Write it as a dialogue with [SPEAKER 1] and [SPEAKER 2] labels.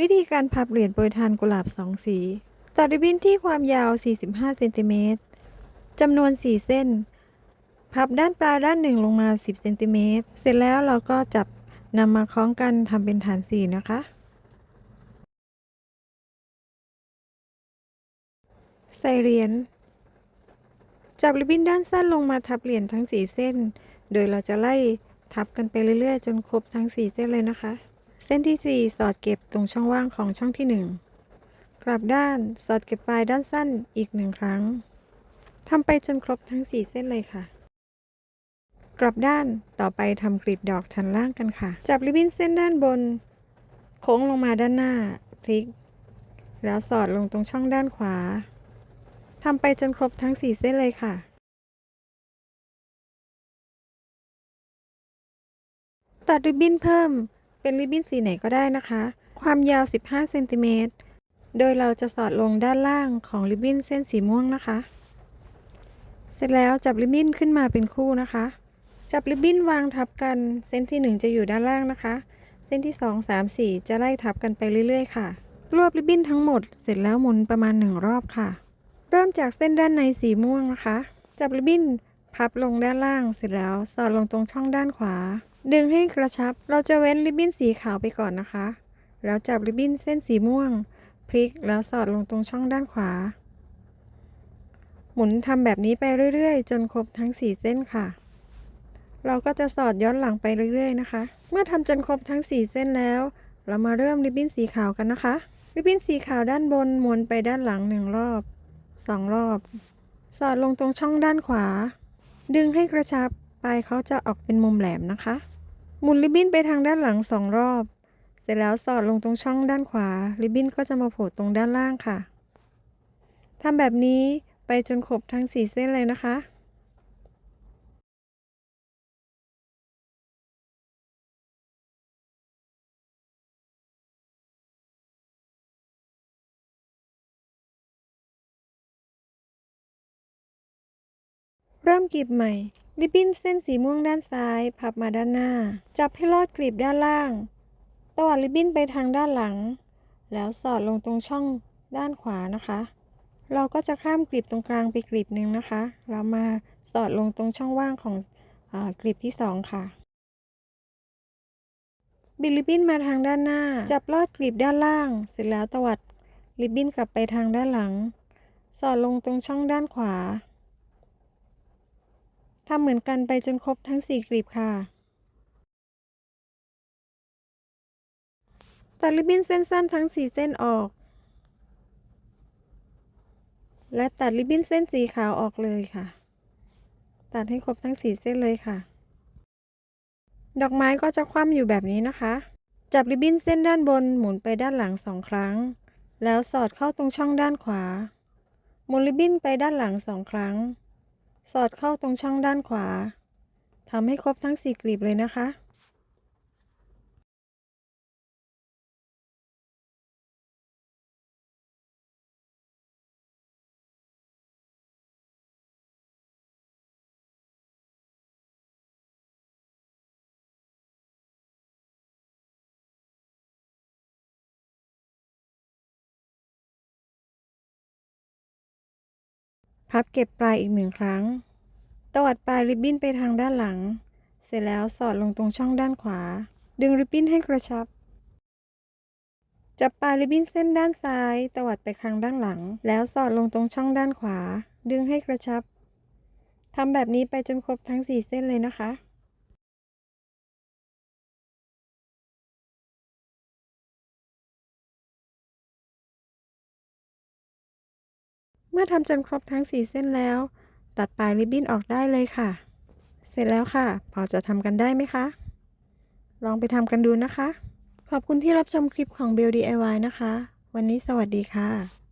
[SPEAKER 1] วิธีการพับเหรียญโปรยทานกุหลาบสองสีตัดริบบิ้นที่ความยาว 45 เซนติเมตรจำนวน 4 เส้น พับด้านปลายด้านหนึ่งลงมา 10 เซนติเมตร เสร็จแล้วเราก็จับนำมาคล้องกันทำเป็นฐานสีนะคะ ใส่เหรียญ จับริบบิ้นด้านสั้นลงมาทับเหรียญทั้ง 4 เส้น โดยเราจะไล่ทับกันไปเรื่อยๆ จนครบทั้ง 4 เส้นเลยนะคะ เส้นที่ 4 สอดเก็บตรงช่องว่างของช่องที่ 1 กลับด้านสอดเก็บปลายด้านสั้นอีกหนึ่งครั้งทำไปจนครบทั้ง 4 เส้นเลยค่ะ กลับด้านต่อไปทำกลีบดอกชั้นล่างกันค่ะ จับริบบิ้นเส้นด้านบน โค้งลงมาด้านหน้า พลิก แล้วสอดลงตรงช่องด้านขวาทำไปจนครบทั้ง 4 เส้นเลยค่ะตัดริบบิ้นเพิ่ม เป็นริบบิ้นสีไหนก็ได้นะคะ ความยาว 15เซนติเมตรโดยเราจะสอดลงด้านล่างของริบบิ้นเส้นสีม่วงนะคะ เสร็จแล้วจับริบบิ้นขึ้นมาเป็นคู่นะคะ จับริบบิ้นวางทับกัน เส้นที่ 1 จะอยู่ด้านล่างนะคะ เส้นที่ 2 3 4 จะไล่ทับกันไปเรื่อยๆค่ะ รวบริบบิ้นทั้งหมด เสร็จแล้วหมุนประมาณ 1 รอบค่ะ เริ่มจากเส้นด้านในสีม่วงนะคะ จับริบบิ้นพับลงด้านล่าง เสร็จแล้วสอดลงตรงช่องด้านขวา ดึงให้กระชับ เราจะเว้นริบบิ้นสีขาวไปก่อนนะคะ แล้วจับริบบิ้นเส้นสีม่วง พลิกแล้วสอดลงตรงช่องด้านขวา หมุนทำแบบนี้ไปเรื่อยๆ จนครบทั้ง 4 เส้นค่ะ เราก็จะสอดย้อนหลังไปเรื่อยๆนะคะ เมื่อทำจนครบทั้ง 4 เส้นแล้ว เรามาเริ่มริบบิ้นสีขาวกันนะคะ ริบบิ้นสีขาวด้านบนม้วนไปด้านหลังหนึ่งรอบสองรอบ สอดลงตรงช่องด้านขวา ดึงให้กระชับปลายเขาจะออกเป็นมุมแหลมนะคะ หมุนริบบิ้นไปทางด้านหลังสองรอบ เสร็จแล้วสอดลงตรงช่องด้านขวา ริบบิ้นก็จะมาโผล่ตรงด้านล่างค่ะทำแบบนี้ไปจนครบทั้ง4เส้นเลยนะคะ เริ่มกรีบใหม่ ริบบิ้นเส้นสีม่วงด้านซ้าย พับมาด้านหน้า จับให้ลอดกลีบด้านล่าง ตวัดริบบิ้นไปทางด้านหลัง แล้วสอดลงตรงช่องด้านขวานะคะ เราก็จะข้ามกลีบตรงกลางไปกลีบหนึ่งนะคะ เรามาสอดลงตรงช่องว่างของอกลีบที่สองค่ะ บิดริบบิ้นมาทางด้านหน้า จับลอดกลีบด้านล่าง เสร็จแล้วตวัดริบบิ้นกลับไปทางด้านหลัง สอดลงตรงช่องด้านขวา ทำเหมือนกันไปจนครบทั้ง 4 กลีบค่ะ ตัดริบบิ้นเส้นสั้นทั้ง 4 เส้นออก และตัดริบบิ้นเส้นสีขาวออกเลยค่ะ ตัดให้ครบทั้ง 4 เส้นเลยค่ะ ดอกไม้ก็จะคว่ำอยู่แบบนี้นะคะ จับริบบิ้นเส้นด้านบนหมุนไปด้านหลังสองครั้ง แล้วสอดเข้าตรงช่องด้านขวา หมุนริบบิ้นไปด้านหลังสองครั้ง สอดเข้าตรงช่องด้านขวาทำให้ครบทั้งสี่กลีบเลยนะคะ พับเก็บปลายอีกหนึ่งครั้ง ตวัดปลายริบบิ้นไปทางด้านหลัง เสร็จแล้วสอดลงตรงช่องด้านขวา ดึงริบบิ้นให้กระชับ จับปลายริบบิ้นเส้นด้านซ้าย ตวัดไปครั้งด้านหลัง แล้วสอดลงตรงช่องด้านขวา ดึงให้กระชับทำแบบนี้ไปจนครบทั้ง 4 เส้นเลยนะคะ มื่อทำจนครบทั้ง 4 เส้นแล้ว ตัดปลายริบบิ้นออกได้เลยค่ะ เสร็จแล้วค่ะ พอจะทำกันได้ไหมคะ ลองไปทำกันดูนะคะ ขอบคุณที่รับชมคลิปของ Bell DIY นะคะ วันนี้สวัสดีค่ะ